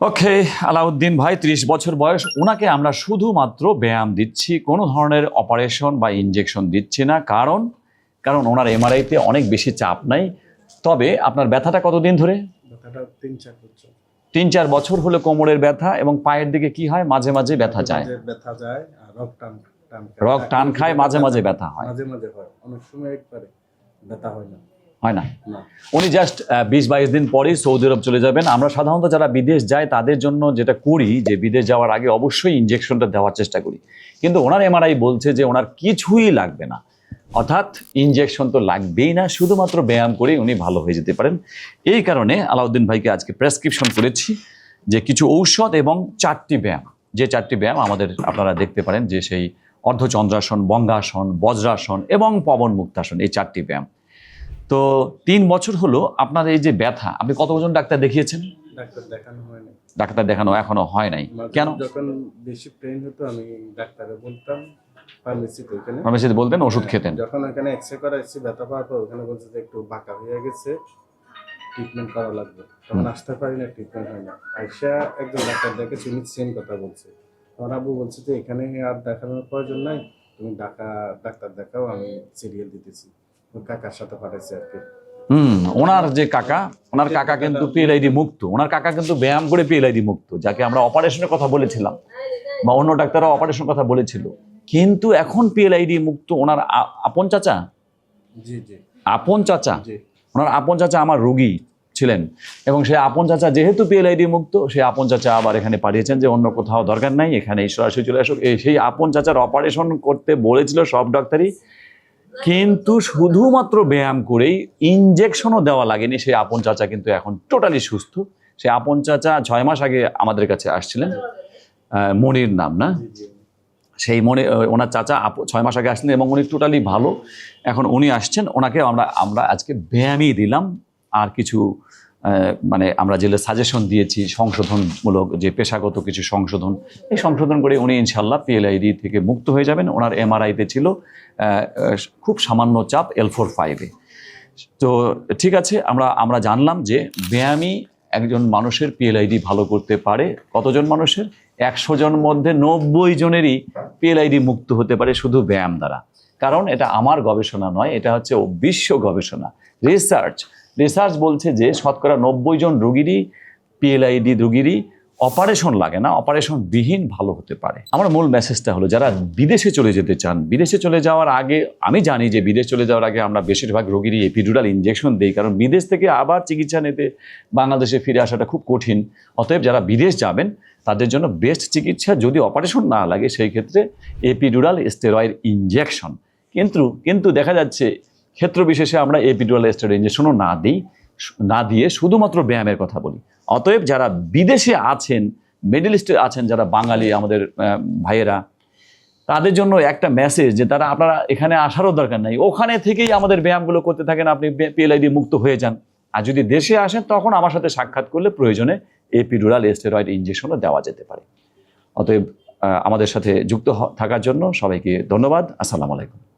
ওকে আলাউদ্দিন ভাই ত্রিশ বছর বয়স ওনাকে আমরা শুধুমাত্র ব্যায়াম দিচ্ছি কোনো ধরনের অপারেশন বা ইনজেকশন দিচ্ছি না। কারণ কারণ ওনার এমআরআইতে অনেক বেশি চাপ নাই। তবে আপনার ব্যথাটা কতদিন ধরে? তিন চার বছর। তিন চার বছর হলে কোমরের ব্যথা এবং পায়ের দিকে কি হয়? মাঝে মাঝে ব্যথা যায়। ব্যথা যায় রক টান খায়। রক টান খায় মাঝে মাঝে ব্যথা হয়। মাঝে মাঝে হয়। অনেক সময় একবারে ব্যথা হয় না। হয় না। উনি জাস্ট বিশ বাইশ দিন পরেই সৌদি আরব চলে যাবেন। আমরা সাধারণত যারা বিদেশ যায় তাদের জন্য যেটা করি যে বিদেশ যাওয়ার আগে অবশ্যই ইঞ্জেকশনটা দেওয়ার চেষ্টা করি। কিন্তু ওনার এমআরআই বলছে যে ওনার কিছুই লাগবে না। অর্থাৎ ইঞ্জেকশন তো লাগবেই না, শুধুমাত্র ব্যায়াম করেই উনি ভালো হয়ে যেতে পারেন। এই কারণে আলাউদ্দিন ভাইকে আজকে প্রেসক্রিপশন করেছি যে কিছু ঔষধ এবং চারটি ব্যায়াম। যে চারটি ব্যায়াম আমাদের আপনারা দেখতে পারেন যে সেই অর্ধচন্দ্রাসন, বঙ্গাসন, বজ্রাসন এবং পবন মুক্তাসন এই চারটি ব্যায়াম। তো তিন বছর হলো আপনার এই যে ব্যথা আপনি কত ওজন ডাক্তার দেখিয়েছেন? ডাক্তার দেখানো হয় না ডাক্তার দেখানো এখনও হয় নাই। কেন? যখন বেশি পেইন হতো আমি ডাক্তারে বলতাম ফার্মেসিতে ওখানে? ফার্মেসিতে বলতেন ওষুধ খেতেন। যখন ওখানে এক্সরে ব্যথা পাওয়ার পর ওখানে বলছে যে একটু বাঁকা হয়ে গেছে ট্রিটমেন্ট করা লাগবে। তখন আসতে পারি না ট্রিটমেন্ট হয় না। একজন ডাক্তার উনি সেম কথা বলছে। আমার আব্বু বলছে যে এখানে আর দেখানোর প্রয়োজন নাই তুমি ঢাকা ডাক্তার দেখাও আমি সিরিয়াল দিতেছি। কাকার সাথে পাঠাইছি আর কি। হুম ওনার যে কাকা ওনার কাকা কিন্তু পিএলআইডি মুক্ত। ওনার কাকা কিন্তু ব্যায়াম করে পিএলআইডি মুক্ত যাকে আমরা অপারেশনের কথা বলেছিলাম বা অন্য ডাক্তাররা অপারেশন কথা বলেছিল। কিন্তু এখন পিএলআইডি মুক্ত ওনার আপন চাচা? জি জি। আপন চাচা? ওনার আপন চাচা আমার রোগী ছিলেন। এবং সে আপন চাচা যেহেতু পিএলআইডি মুক্ত সে আপন চাচা আবার এখানে পাঠিয়েছেন যে অন্য কোথাও দরকার নাই এখানে সরাসরি চলে আসুক। সেই আপন চাচার অপারেশন করতে বলেছিল সব ডাক্তারই। কিন্তু শুধুমাত্র ব্যায়াম করেই ইনজেকশনও দেওয়া লাগেনি। সেই আপন চাচা কিন্তু এখন টোটালি সুস্থ। সে আপন চাচা ছয় মাস আগে আমাদের কাছে আসছিলেন। মনির নাম না? সেই মনে ওনার চাচা ছয় মাস আগে আসলেন এবং উনি টোটালি ভালো। এখন উনি আসছেন। ওনাকে আমরা আমরা আজকে ব্যায়ামই দিলাম। আর কিছু মানে আমরা যেগুলো সাজেশন দিয়েছি, সংশোধনমূলক যে পেশাগত কিছু সংশোধন, এই সংশোধন করে উনি ইনশাল্লাহ পিএলআইডি থেকে মুক্ত হয়ে যাবেন। ওনার এমআরআইতে ছিল খুব সামান্য চাপ এল ফোর ফাইভে তো ঠিক আছে, আমরা আমরা জানলাম যে ব্যায়ামই একজন মানুষের পিএলআইডি ভালো করতে পারে। কতজন মানুষের? একশো জন মধ্যে নব্বই জনেরই পিএলআইডি মুক্ত হতে পারে শুধু ব্যায়াম দ্বারা। কারণ এটা আমার গবেষণা নয়, এটা হচ্ছে বিশ্ব গবেষণা। রিসার্চ রিসার্চ বলছে যে শতকরা নব্বই জন রোগীরই পিএলআইডি রুগীরই অপারেশন লাগে না অপারেশন বিহীন ভালো হতে পারে। আমার মূল মেসেজটা হলো, যারা বিদেশে চলে যেতে চান, বিদেশে চলে যাওয়ার আগে, আমি জানি যে বিদেশ চলে যাওয়ার আগে আমরা বেশিরভাগ রোগীরই এপিডুরাল ইনজেকশন দিই, কারণ বিদেশ থেকে আবার চিকিৎসা নিতে বাংলাদেশে ফিরে আসাটা খুব কঠিন। অতএব যারা বিদেশ যাবেন, তাদের জন্য বেস্ট চিকিৎসা যদি অপারেশন না লাগে, সেই ক্ষেত্রে এপিডুরাল স্টেরয়েড ইনজেকশন কিন্তু কিন্তু দেখা যাচ্ছে ক্ষেত্র বিশেষে আমরা এপিডুরাল স্টেরয়েড ইনজেকশনও না দিই, না দিয়ে শুধুমাত্র ব্যায়ামের কথা বলি। অতএব যারা বিদেশে আছেন মিডল ইস্টে আছেন, যারা বাঙালি, আমাদের ভাইয়েরা, তাদের জন্য একটা মেসেজ যে তারা, আপনারা এখানে আসারও দরকার নাই। ওখানে থেকেই আমাদের ব্যায়ামগুলো করতে থাকেন, আপনি পিএলআইডি মুক্ত হয়ে যান। আর যদি দেশে আসেন, তখন আমার সাথে সাক্ষাৎ করলে প্রয়োজনে এপিডুরাল স্টেরয়েড ইনজেকশনও দেওয়া যেতে পারে। অতএব আমাদের সাথে যুক্ত থাকার জন্য সবাইকে ধন্যবাদ। আসসালামু আলাইকুম।